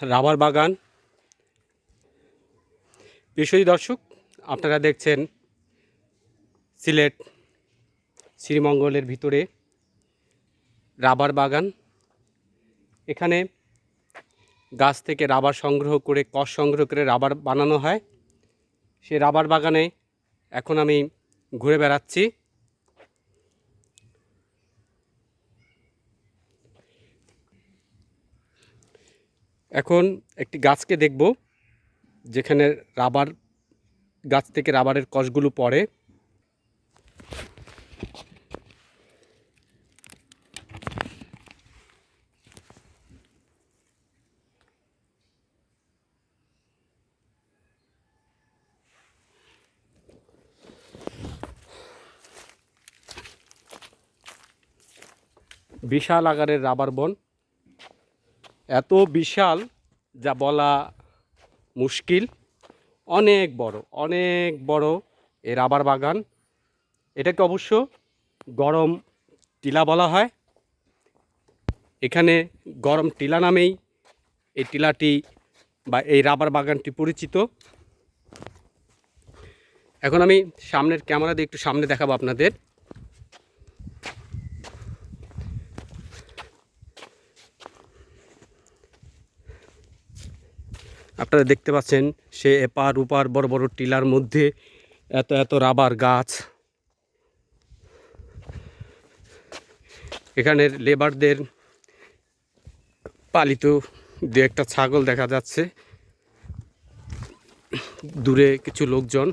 Rubber বাগান। প্রিয় দর্শক, আপনারা দেখছেন সিলেট শ্রীমঙ্গলের ভিতরে রাবার বাগান। এখানে গাছ থেকে রাবার সংগ্রহ করে, কষ সংগ্রহ করে রাবার বানানো হয়। সে রাবার বাগানে এখন আমি ঘুরে বেড়াচ্ছি। এখন একটি গাছকে দেখব, যেখানে রাবার গাছ থেকে রাবারের কষগুলো পড়ে। বিশাল আকারের রাবার বন। এত বিশাল যা বলা মুশকিল, অনেক বড় অনেক বড় এই রাবার বাগান। এটাকে অবশ্য গরম টিলা বলা হয়। এখানে গরম টিলা নামেই এই টিলাটি বা এই রাবার বাগানটি পরিচিত। এখন আমি সামনের ক্যামেরা দিয়ে একটু সামনে দেখাবো আপনাদের। আপনারা দেখতে পাচ্ছেন, সে এপার ওপার বড় বড় টিলার মধ্যে এত এত রাবার গাছ। এখানের লেবারদের পালিত দু একটা ছাগল দেখা যাচ্ছে। দূরে কিছু লোকজন।